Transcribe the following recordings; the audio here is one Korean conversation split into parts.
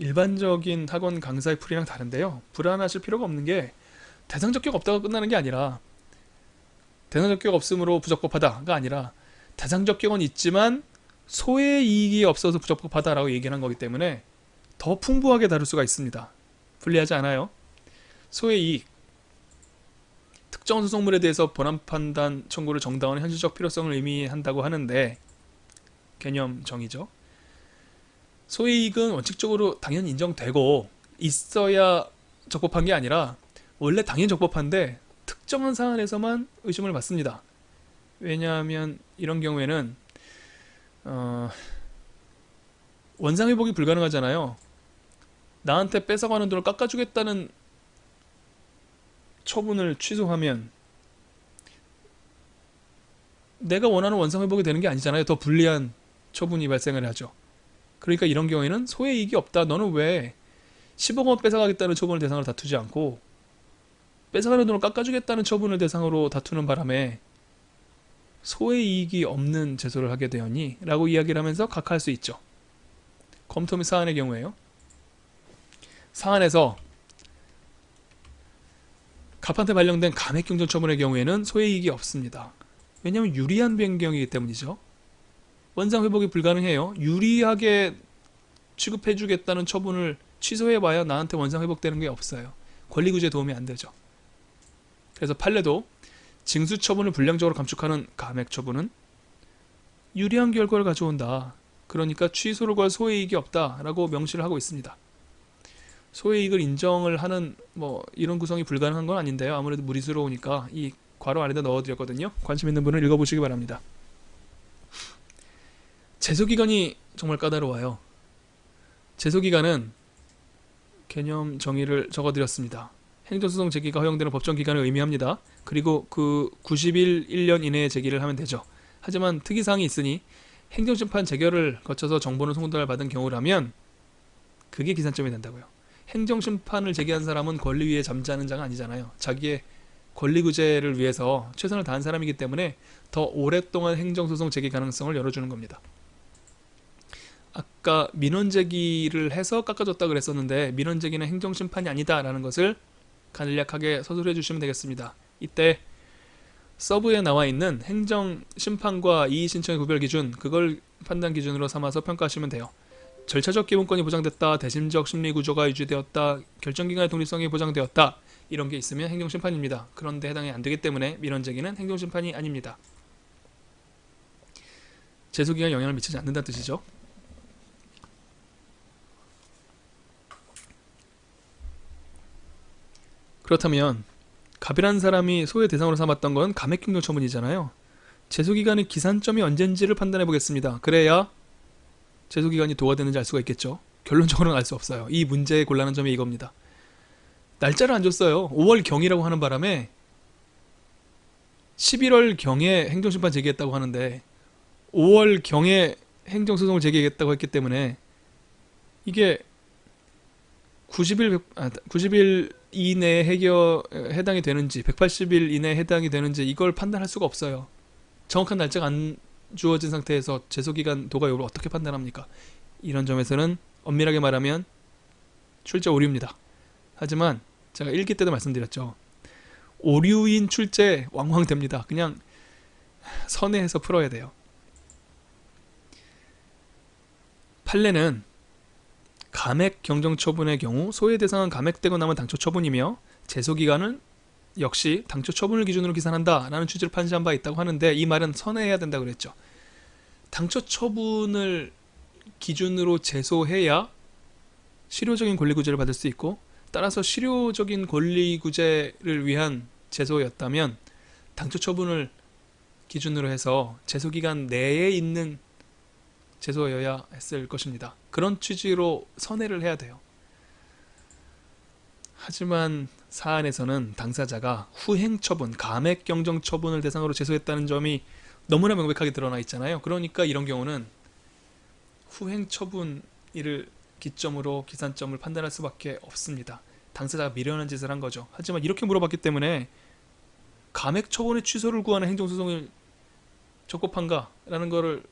일반적인 학원 강사의 풀이랑 다른데요. 불안하실 필요가 없는 게 대상 적격 없다가 끝나는 게 아니라 대상 적격 없음으로 부적법하다가 아니라 대상 적격은 있지만 소의 이익이 없어서 부적법하다라고 얘기를 한 거기 때문에 더 풍부하게 다룰 수가 있습니다. 불리하지 않아요. 소의 이익 특정 소송물에 대해서 본안 판단 청구를 정당화하는 현실적 필요성을 의미한다고 하는데 개념 정의죠. 소의 이익은 원칙적으로 당연히 인정되고 있어야 적법한 게 아니라 원래 당연히 적법한데 특정한 사안에서만 의심을 받습니다. 왜냐하면 이런 경우에는 어, 원상 회복이 불가능하잖아요. 나한테 뺏어가는 돈을 깎아주겠다는 처분을 취소하면 내가 원하는 원상 회복이 되는 게 아니잖아요. 더 불리한 처분이 발생을 하죠. 그러니까 이런 경우에는 소의 이익이 없다. 너는 왜 10억 원 뺏어가겠다는 처분을 대상으로 다투지 않고 뺏어가는 돈을 깎아주겠다는 처분을 대상으로 다투는 바람에 소의 이익이 없는 제소를 하게 되었니? 라고 이야기를 하면서 각하할 수 있죠. 검토 및 사안의 경우에요. 사안에서 갑한테 발령된 감액 경정 처분의 경우에는 소의 이익이 없습니다. 왜냐하면 유리한 변경이기 때문이죠. 원상 회복이 불가능해요. 유리하게 취급해 주겠다는 처분을 취소해 봐야 나한테 원상 회복되는 게 없어요. 권리 구제에 도움이 안 되죠. 그래서 판례도 징수 처분을 불량적으로 감축하는 감액 처분은 유리한 결과를 가져온다. 그러니까 취소를 걸 소외이익이 없다라고 명시를 하고 있습니다. 소외이익을 인정을 하는 뭐 이런 구성이 불가능한 건 아닌데요. 아무래도 무리스러우니까 이 괄호 안에다 넣어드렸거든요. 관심 있는 분은 읽어보시기 바랍니다. 제소기간이 정말 까다로워요. 제소기간은 개념 정의를 적어드렸습니다. 행정소송 제기가 허용되는 법정 기간을 의미합니다. 그리고 그 90일 1년 이내에 제기를 하면 되죠. 하지만 특이사항이 있으니 행정심판 재결을 거쳐서 정보는 송달을 받은 경우라면 그게 기산점이 된다고요. 행정심판을 제기한 사람은 권리 위에 잠자는 자가 아니잖아요. 자기의 권리구제를 위해서 최선을 다한 사람이기 때문에 더 오랫동안 행정소송 제기 가능성을 열어주는 겁니다. 아까 민원 제기를 해서 깎아줬다 그랬었는데 민원 제기는 행정 심판이 아니다라는 것을 간략하게 서술해 주시면 되겠습니다. 이때 서브에 나와 있는 행정 심판과 이의 신청의 구별 기준 그걸 판단 기준으로 삼아서 평가하시면 돼요. 절차적 기본권이 보장됐다, 대심적 심리 구조가 유지되었다, 결정기관의 독립성이 보장되었다 이런 게 있으면 행정심판입니다. 그런데 해당이 안 되기 때문에 민원 제기는 행정심판이 아닙니다. 제소기간에 영향을 미치지 않는다는 뜻이죠. 그렇다면 갑이라는 사람이 소의 대상으로 삼았던 건 감액경정 처분이잖아요. 제소기간의 기산점이 언젠지를 판단해 보겠습니다. 그래야 제소기간이 도가 되는지 알 수가 있겠죠. 결론적으로는 알 수 없어요. 이 문제의 곤란한 점이 이겁니다. 날짜를 안 줬어요. 5월 경이라고 하는 바람에 11월 경에 행정심판 제기했다고 하는데 5월 경에 행정소송을 제기했다고 했기 때문에 이게 90일 아, 90일 이내에 해결 해당이 되는지 180일 이내에 해당이 되는지 이걸 판단할 수가 없어요. 정확한 날짜가 안 주어진 상태에서 제소기간 도가 여부를 어떻게 판단합니까? 이런 점에서는 엄밀하게 말하면 출제 오류입니다. 하지만 제가 1기 때도 말씀드렸죠. 오류인 출제 왕왕 됩니다. 그냥 선회해서 풀어야 돼요. 판례는 감액 경정 처분의 경우 소외 대상은 감액되고 남은 당초 처분이며 제소 기간은 역시 당초 처분을 기준으로 기산한다라는 취지로 판시한 바 있다고 하는데 이 말은 선회해야 된다 그랬죠. 당초 처분을 기준으로 제소해야 실효적인 권리구제를 받을 수 있고 따라서 실효적인 권리구제를 위한 제소였다면 당초 처분을 기준으로 해서 제소 기간 내에 있는 제소여야 했을 것입니다. 그런 취지로 선회를 해야 돼요. 하지만 사안에서는 당사자가 후행 처분, 감액 경정 처분을 대상으로 제소했다는 점이 너무나 명백하게 드러나 있잖아요. 그러니까 이런 경우는 후행 처분을 기점으로 기산점을 판단할 수밖에 없습니다. 당사자가 미련한 짓을 한 거죠. 하지만 이렇게 물어봤기 때문에 감액 처분의 취소를 구하는 행정소송을 적법한가라는 것을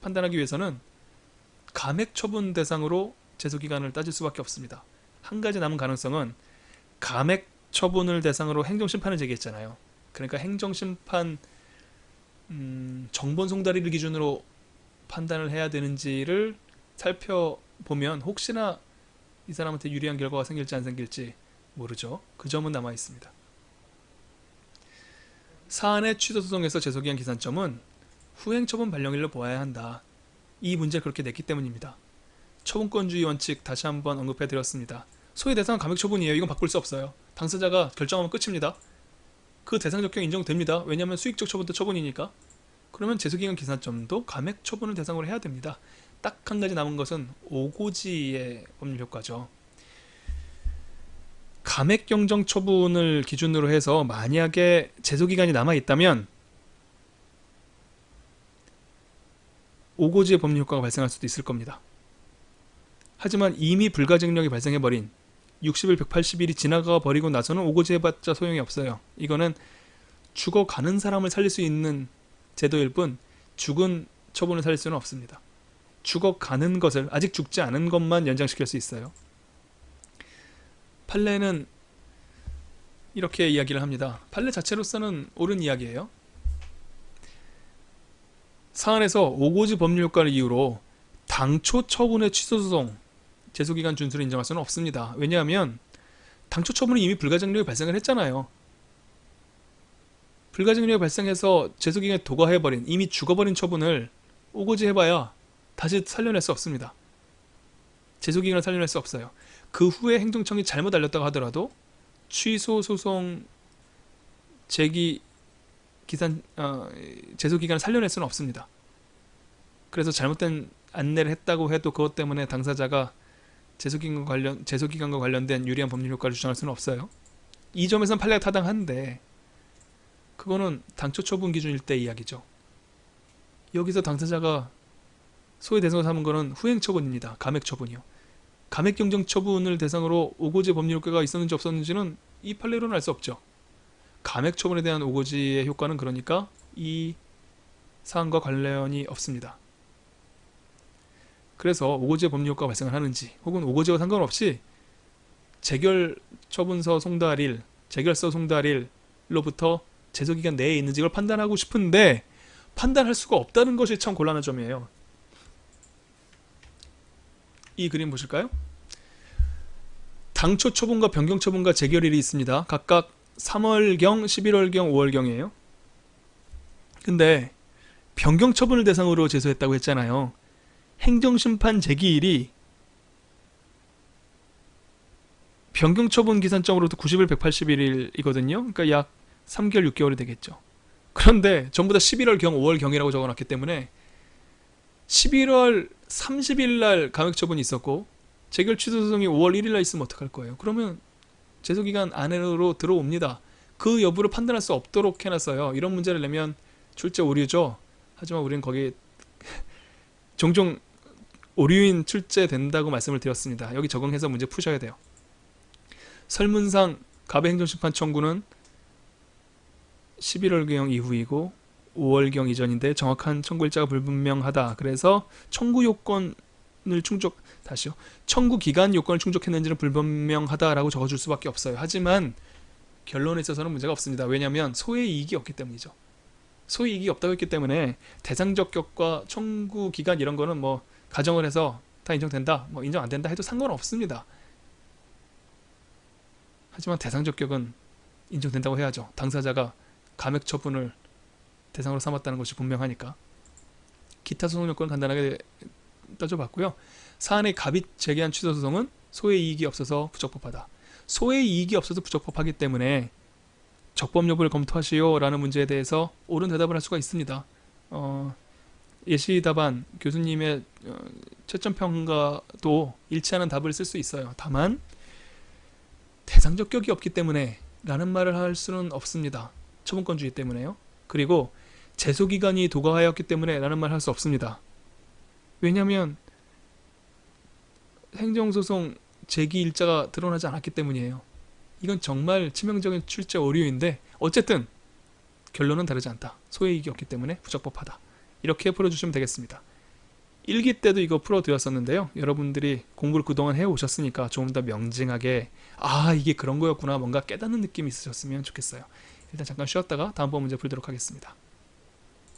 판단하기 위해서는 감액 처분 대상으로 제소 기간을 따질 수밖에 없습니다. 한 가지 남은 가능성은 감액 처분을 대상으로 행정 심판을 제기했잖아요. 그러니까 행정 심판 음, 정본 송달이를 기준으로 판단을 해야 되는지를 살펴보면 혹시나 이 사람한테 유리한 결과가 생길지 안 생길지 모르죠. 그 점은 남아 있습니다. 사안의 취소 소송에서 제소기한 기산점은 후행 처분 발령일로 보아야 한다. 이 문제를 그렇게 냈기 때문입니다. 처분권주의 원칙 다시 한번 언급해 드렸습니다. 소위 대상은 감액 처분이에요. 이건 바꿀 수 없어요. 당사자가 결정하면 끝입니다. 그 대상 적격 인정됩니다. 왜냐하면 수익적 처분도 처분이니까. 그러면 제소기간 기산점도 감액 처분을 대상으로 해야 됩니다. 딱 한 가지 남은 것은 오고지의 법률 효과죠. 감액 경정 처분을 기준으로 해서 만약에 제소 기간이 남아 있다면 오고지의 법률 효과가 발생할 수도 있을 겁니다. 하지만 이미 불가증력이 발생해 버린 60일 180일이 지나가 버리고 나서는 오고지 해봤자 소용이 없어요. 이거는 죽어가는 사람을 살릴 수 있는 제도일 뿐 죽은 처분을 살릴 수는 없습니다. 죽어가는 것을 아직 죽지 않은 것만 연장시킬 수 있어요. 판례는 이렇게 이야기를 합니다. 판례 자체로서는 옳은 이야기예요. 사안에서 오고지 법률 효과를 이유로 당초 처분의 취소 소송 제소기간 준수를 인정할 수는 없습니다. 왜냐하면 당초 처분은 이미 불가증력이 발생을 했잖아요. 불가증력이 발생해서 제소기간에 도과해버린 이미 죽어버린 처분을 오고지 해봐야 다시 살려낼 수 없습니다. 제소기간을 살려낼 수 없어요. 그 후에 행정청이 잘못 알렸다고 하더라도 취소 소송 제기 기산 어, 제소 기간을 살려낼 수는 없습니다. 그래서 잘못된 안내를 했다고 해도 그것 때문에 당사자가 제소 기간 관련 제소 기간과 관련된 유리한 법률 효과를 주장할 수는 없어요. 이 점에선 판례가 타당한데 그거는 당초 처분 기준일 때 이야기죠. 여기서 당사자가 소위 대상으로 삼은 거는 후행 처분입니다. 감액 처분이요. 감액 경정 처분을 대상으로 오고지 법률 효과가 있었는지 없었는지는 이 판례로는 알 수 없죠. 감액 처분에 대한 오고지의 효과는 그러니까 이 사안과 관련이 없습니다. 그래서 오고지의 법률 효과가 발생을 하는지 혹은 오고지와 상관없이 재결 처분서 송달일, 재결서 송달일로부터 제소기간 내에 있는지 이걸 판단하고 싶은데 판단할 수가 없다는 것이 참 곤란한 점이에요. 이 그림 보실까요? 당초 처분과 변경 처분과 재결일이 있습니다. 각각 3월경, 11월경, 5월경이에요. 근데 변경 처분을 대상으로 제소했다고 했잖아요. 행정심판 제기일이 변경 처분 기산점으로도 90일 180일이거든요. 그러니까 약 3개월 6개월이 되겠죠. 그런데 전부 다 11월경, 5월경이라고 적어놨기 때문에 11월 30일 날 감액 처분이 있었고 재결 취소 소송이 5월 1일 날 있으면 어떡할 거예요? 그러면 제소 기간 안으로 들어옵니다. 그 여부를 판단할 수 없도록 해놨어요. 이런 문제를 내면 출제 오류죠. 하지만 우리는 거기 종종 오류인 출제된다고 말씀을 드렸습니다. 여기 적용해서 문제 푸셔야 돼요. 설문상 갑의 행정심판 청구는 11월경 이후이고 5월경 이전인데 정확한 청구 일자가 불분명하다. 그래서 청구 요건 을 충족 다시요. 청구 기간 요건을 충족했는지는 불분명하다라고 적어줄 수밖에 없어요. 하지만 결론에 있어서는 문제가 없습니다. 왜냐하면 소의 이익이 없기 때문이죠. 소의 이익이 없다고 했기 때문에 대상 적 격과 청구 기간 이런 거는 뭐 가정을 해서 다 인정된다, 뭐 인정 안 된다 해도 상관없습니다. 하지만 대상 적 격은 인정된다고 해야죠. 당사자가 감액 처분을 대상으로 삼았다는 것이 분명하니까. 기타 소송 요건 간단하게 따져봤고요. 사안의 갑입 재개한 취소 소송은 소의 이익이 없어서 부적법하다. 소의 이익이 없어서 부적법하기 때문에 적법 여부를 검토하시오라는 문제에 대해서 옳은 대답을 할 수가 있습니다. 어, 예시 답안 교수님의 어, 채점 평가도 일치하는 답을 쓸 수 있어요. 다만 대상적 격이 없기 때문에 라는 말을 할 수는 없습니다. 처분권주의 때문에요. 그리고 제소 기간이 도과하였기 때문에 라는 말 할 수 없습니다. 왜냐하면 행정소송 제기 일자가 드러나지 않았기 때문이에요. 이건 정말 치명적인 출제 오류인데 어쨌든 결론은 다르지 않다. 소의 이익이 없기 때문에 부적법하다. 이렇게 풀어주시면 되겠습니다. 일기 때도 이거 풀어드렸었는데요. 여러분들이 공부를 그동안 해오셨으니까 조금 더 명징하게 아 이게 그런 거였구나 뭔가 깨닫는 느낌이 있으셨으면 좋겠어요. 일단 잠깐 쉬었다가 다음번 문제 풀도록 하겠습니다.